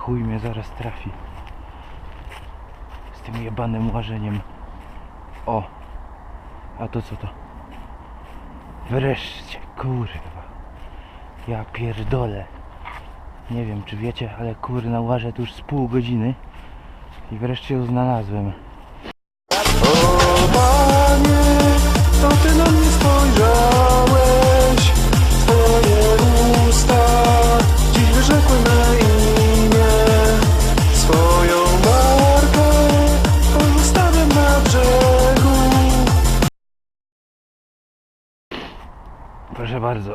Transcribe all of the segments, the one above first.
chuj mnie zaraz trafi. Z tym jebanym łażeniem. O! A to co to? Wreszcie, kurwa. Ja pierdolę. Nie wiem czy wiecie, ale kurna łażę tu już z pół godziny. I wreszcie ją znalazłem.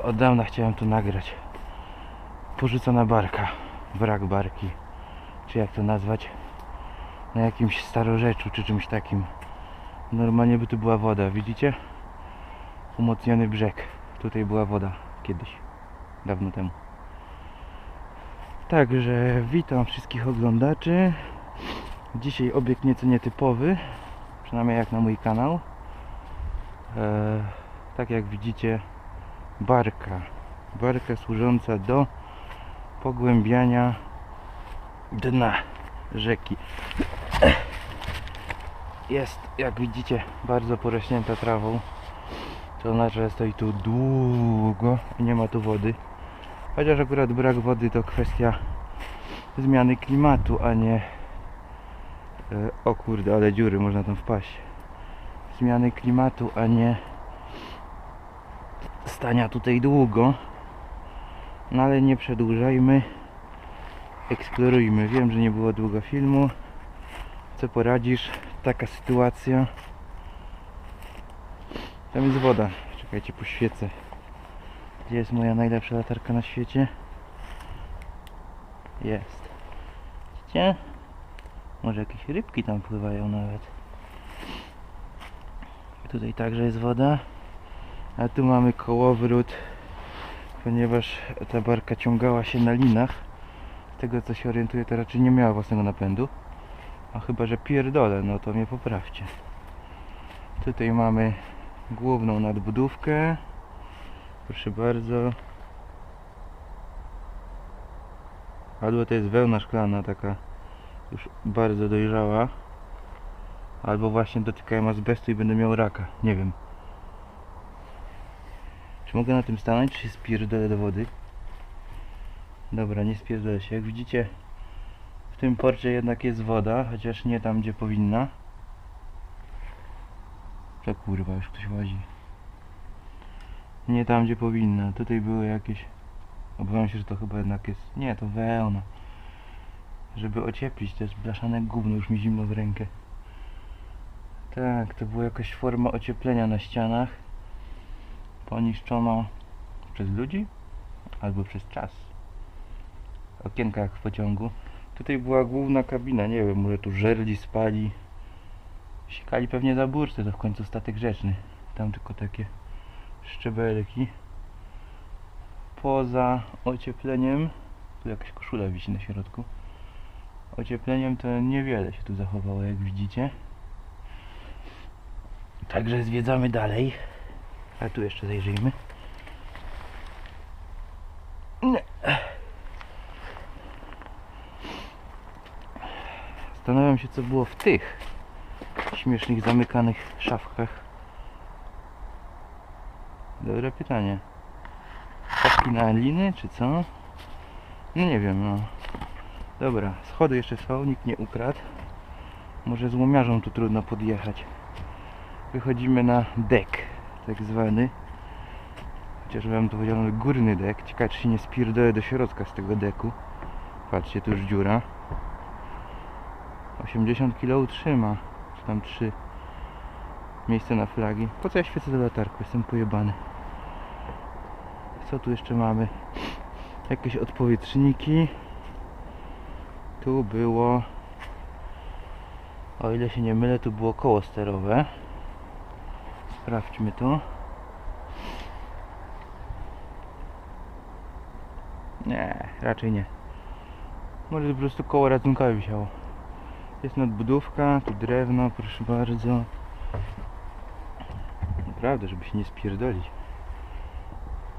Od dawna chciałem tu nagrać. Porzucona barka, brak barki, czy jak to nazwać, na jakimś starorzeczu, czy czymś takim. Normalnie by tu była woda, widzicie? Umocniony brzeg. Tutaj była woda kiedyś, dawno temu. Także witam wszystkich oglądaczy. Dzisiaj obiekt nieco nietypowy, przynajmniej jak na mój kanał. Eee, tak jak widzicie, barka. Barka służąca do pogłębiania dna rzeki. Jest, jak widzicie, bardzo porośnięta trawą. To znaczy, że stoi tu długo i nie ma tu wody. Chociaż akurat brak wody to kwestia zmiany klimatu, a nie... E, o kurde, ale dziury, można tam wpaść. Zmiany klimatu, a nie stania tutaj długo. No ale nie przedłużajmy. Eksplorujmy. Wiem, że nie było długo filmu. Co poradzisz? Taka sytuacja. Tam jest woda. Czekajcie, poświecę. Gdzie jest moja najlepsza latarka na świecie? Jest. Widzicie? Może jakieś rybki tam pływają nawet. Tutaj także jest woda. A tu mamy kołowrót, ponieważ ta barka ciągała się na linach. Z tego co się orientuję, to raczej nie miała własnego napędu. A chyba, że pierdolę, no to mnie poprawcie. Tutaj mamy główną nadbudówkę. Proszę bardzo. Albo to jest wełna szklana, taka już bardzo dojrzała. Albo właśnie dotykałem azbestu i będę miał raka. Nie wiem. Czy mogę na tym stanąć, czy się spierdolę do wody? Dobra, nie spierdolę się. Jak widzicie, w tym porcie jednak jest woda, chociaż nie tam, gdzie powinna. To kurwa, już ktoś łazi. Nie tam, gdzie powinna. Tutaj były jakieś... Obawiam się, że to chyba jednak jest... Nie, to wełna. Żeby ocieplić, to jest blaszane gówno, już mi zimno w rękę. Tak, to była jakaś forma ocieplenia na ścianach poniszczona przez ludzi albo przez czas. Okienka jak w pociągu. Tutaj była główna kabina, nie wiem, może tu żerli spali. Sikali pewnie za burtę, to w końcu statek rzeczny. Tam tylko takie szczebelki. Poza ociepleniem, tu jakaś koszula wisi na środku. Ociepleniem to niewiele się tu zachowało, jak widzicie. Także zwiedzamy dalej. A tu jeszcze zajrzyjmy. Nie. Zastanawiam się co było w tych śmiesznych zamykanych szafkach. Dobre pytanie. Szafki na liny czy co? No nie wiem no. Dobra, schody jeszcze są, nikt nie ukradł. Może złomiarzom tu trudno podjechać. Wychodzimy na dek tak zwany. Chociaż wam to powiedziano górny dek. Ciekawe czy się nie spierdolę do środka z tego deku. Patrzcie, tu już dziura. 80 kg utrzyma. Czy tam 3 miejsce na flagi. Po co ja świecę do latarku? Jestem pojebany. Co tu jeszcze mamy? Jakieś odpowietrzniki. Tu było... O ile się nie mylę, tu było koło sterowe. Sprawdźmy to. Nie, raczej nie. Może po prostu koło ratunkowe wisiało. Jest nadbudówka, tu drewno, proszę bardzo. Naprawdę, żeby się nie spierdolić.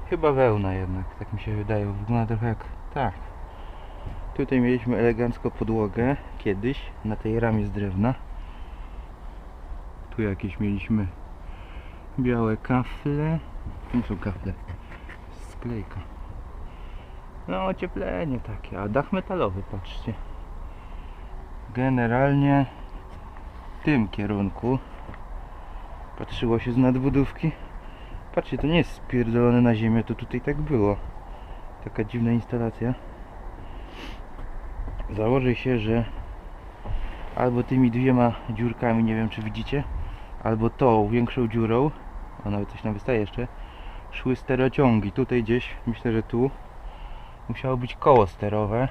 Chyba wełna jednak, tak mi się wydaje. Wygląda trochę jak... Tak. Tutaj mieliśmy elegancko podłogę kiedyś na tej ramie z drewna. Tu jakieś mieliśmy białe kafle. Nie są kafle. Sklejka. No ocieplenie takie, a dach metalowy, patrzcie. Generalnie w tym kierunku patrzyło się z nadbudówki. Patrzcie, to nie jest spierdolone na ziemię, to tutaj tak było. Taka dziwna instalacja. Założę się, że albo tymi dwiema dziurkami, nie wiem czy widzicie, albo tą większą dziurą, a nawet coś nam wystaje jeszcze, szły sterociągi. Tutaj gdzieś, myślę, że tu musiało być koło sterowe,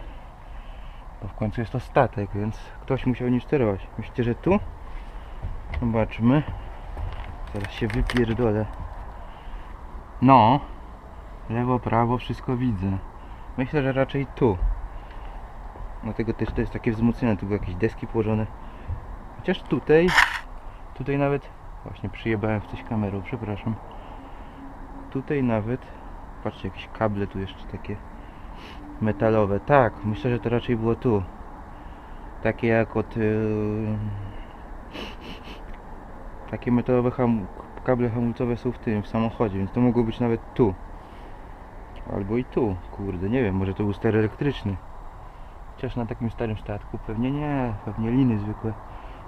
bo w końcu jest to statek, więc ktoś musiał nim sterować. Myślicie, że tu? Zobaczmy. Zaraz się wypierdolę. No, lewo, prawo, wszystko widzę. Myślę, że raczej tu. Dlatego też to jest takie wzmocnione, tu jakieś deski położone. Chociaż tutaj, tutaj nawet, właśnie przyjebałem w coś kamerą, przepraszam. Tutaj nawet, patrzcie, jakieś kable tu jeszcze takie metalowe. Tak, myślę, że to raczej było tu. Takie jak od... Yy, takie metalowe ham, kable hamulcowe są w tym, w samochodzie, więc to mogło być nawet tu. Albo i tu, kurde, nie wiem, może to był ster elektryczny. Chociaż na takim starym statku pewnie nie, pewnie liny zwykłe,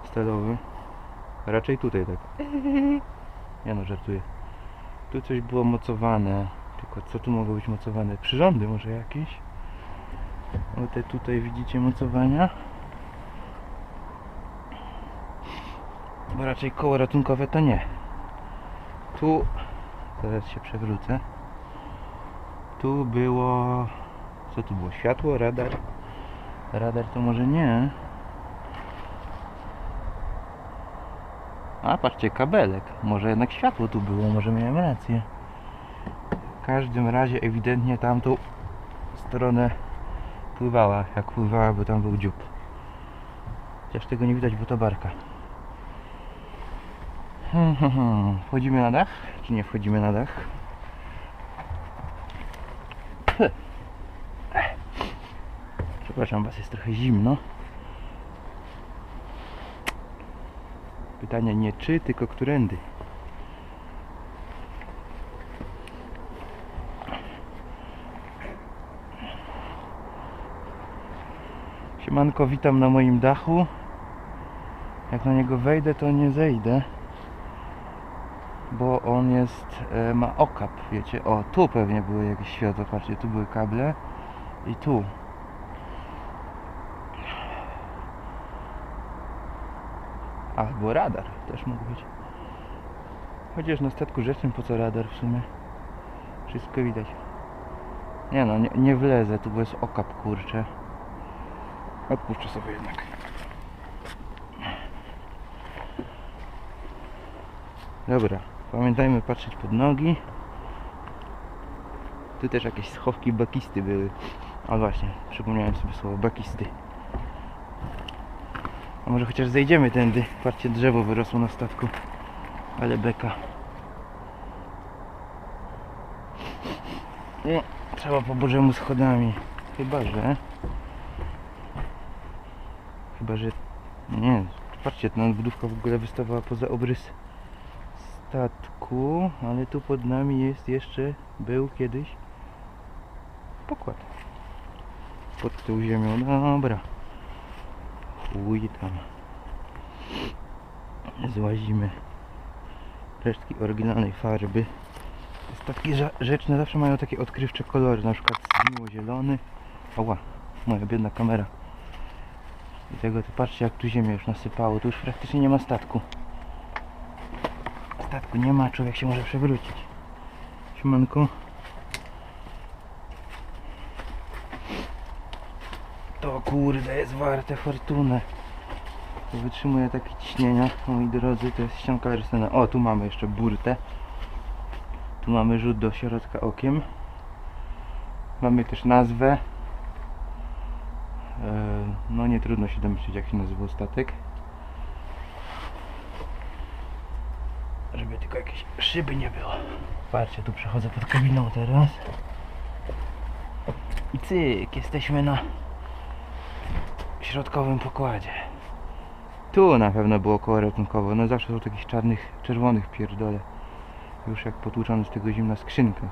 stalowe. Raczej tutaj tak. Ja no żartuję. Tu coś było mocowane. Tylko co tu mogło być mocowane? Przyrządy może jakieś? O te tutaj widzicie mocowania? Bo raczej koło ratunkowe to nie. Tu zaraz się przewrócę. Tu było co tu było? Światło, radar? Radar to może nie. A patrzcie, kabelek. Może jednak światło tu było, może miałem rację. W każdym razie ewidentnie tamtą stronę pływała, jak pływała, bo tam był dziób. Chociaż tego nie widać, bo to barka. Hmm, hmm, hmm. Wchodzimy na dach? Czy nie wchodzimy na dach? Heh. Przepraszam was, jest trochę zimno. Pytanie nie czy, tylko którędy. Siemanko, witam na moim dachu. Jak na niego wejdę, to nie zejdę. Bo on jest, e, ma okap, wiecie. O, tu pewnie były jakieś światła, patrzcie, tu były kable. I tu. Albo radar też mógł być. Chociaż na statku rzecznym po co radar w sumie? Wszystko widać. Nie no, nie, nie wlezę, tu bo jest okap kurcze. Odpuszczę sobie jednak. Dobra, pamiętajmy patrzeć pod nogi. Tu też jakieś schowki bakisty były. A właśnie, przypomniałem sobie słowo bakisty. A może chociaż zejdziemy tędy. Patrzcie, drzewo wyrosło na statku. Ale beka. No, trzeba po bożemu schodami. Chyba, że... Chyba, że... Nie, patrzcie, ta nadbudówka w ogóle wystawała poza obrys statku, ale tu pod nami jest jeszcze, był kiedyś pokład. Pod tą ziemią, dobra. Chuj tam. Złazimy. Resztki oryginalnej farby. Jest takie rza- rzeczne, zawsze mają takie odkrywcze kolory, na przykład zgniło zielony. Ała, moja biedna kamera. I tego to patrzcie jak tu ziemię już nasypało, tu już praktycznie nie ma statku. Statku nie ma, człowiek się może przewrócić. Siemanko. To kurde jest warte fortunę. Wytrzymuje takie ciśnienia, moi drodzy, to jest ścianka rysowana. O, tu mamy jeszcze burtę. Tu mamy rzut do środka okiem. Mamy też nazwę. E, No nie trudno się domyślić jak się nazywał statek. Żeby tylko jakieś szyby nie było. Patrzcie, tu przechodzę pod kabiną teraz. I cyk, jesteśmy na środkowym pokładzie. Tu na pewno było koło ratunkowe. No zawsze są takich czarnych, czerwonych pierdole. Już jak potłuczone z tego zimna skrzynkach.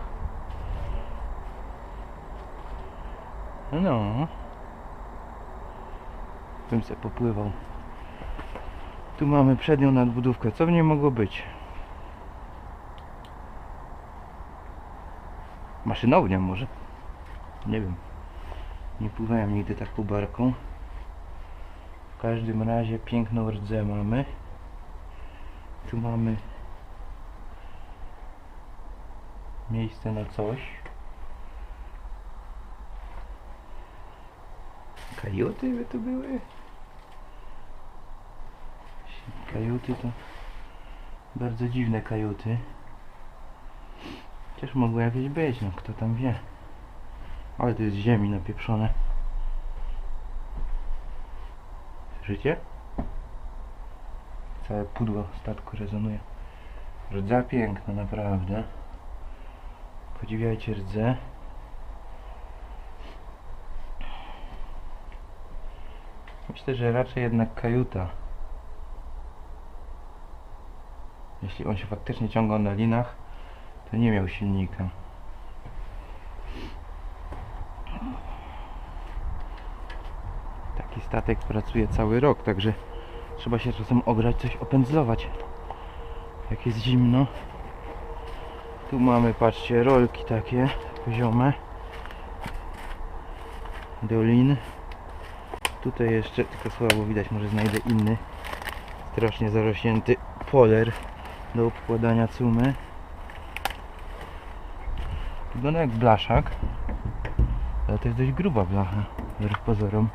No. Bym se popływał. Tu mamy przednią nadbudówkę. Co w niej mogło być? Maszynownia może? Nie wiem. Nie pływałem nigdy taką barką. W każdym razie piękną rdzę mamy. Tu mamy miejsce na coś. Kajuty by tu były? Kajuty to bardzo dziwne kajuty. Chociaż mogły jakieś być, no kto tam wie. Ale to jest ziemi napieprzone. Słyszycie? Całe pudło statku rezonuje. Rdza piękna, naprawdę. Podziwiajcie rdzę. Myślę, że raczej jednak kajuta. Jeśli on się faktycznie ciągał na linach, to nie miał silnika. Taki statek pracuje cały rok, także trzeba się czasem ograć, coś opędzlować. Jak jest zimno. Tu mamy, patrzcie, rolki takie poziome. Dolin. Tutaj jeszcze, tylko słabo widać, może znajdę inny strasznie zarośnięty poler do obkładania cumy. Wygląda jak blaszak, ale to jest dość gruba blacha, wbrew pozorom.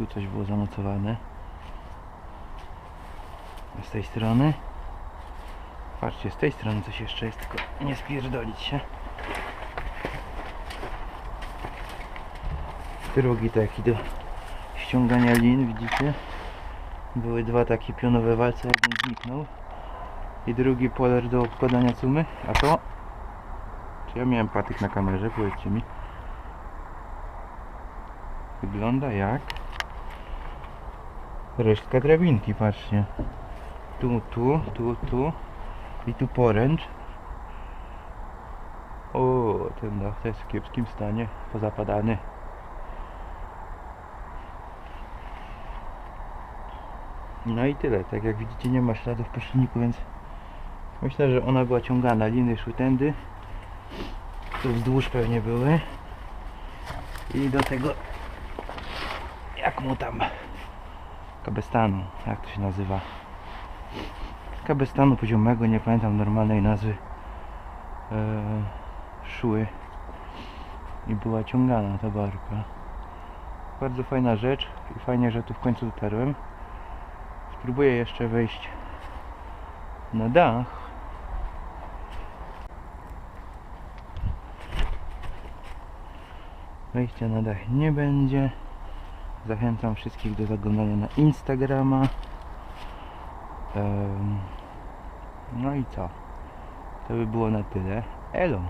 Tu coś było zamocowane. A z tej strony? Patrzcie, z tej strony coś jeszcze jest, tylko nie spierdolić się. Drugi taki do ściągania lin, widzicie? Były dwa takie pionowe walce, jeden zniknął. I drugi poler do obkładania cumy. A to? Czy ja miałem patyk na kamerze? Powiedzcie mi. Wygląda jak resztka drabinki, patrzcie. Tu, tu, tu, tu i tu poręcz. O, ten dach jest w kiepskim stanie, pozapadany. No i tyle, tak jak widzicie nie ma śladów po silniku, więc myślę, że ona była ciągana, liny szły tędy, tu wzdłuż pewnie były i do tego jak mu tam kabestanu, jak to się nazywa? Kabestanu poziomego, nie pamiętam normalnej nazwy e, szły. I była ciągana ta barka. Bardzo fajna rzecz i fajnie, że tu w końcu dotarłem. Spróbuję jeszcze wejść na dach. Wejścia na dach nie będzie zachęcam wszystkich do zaglądania na Instagrama. No i co? To by było na tyle. Elo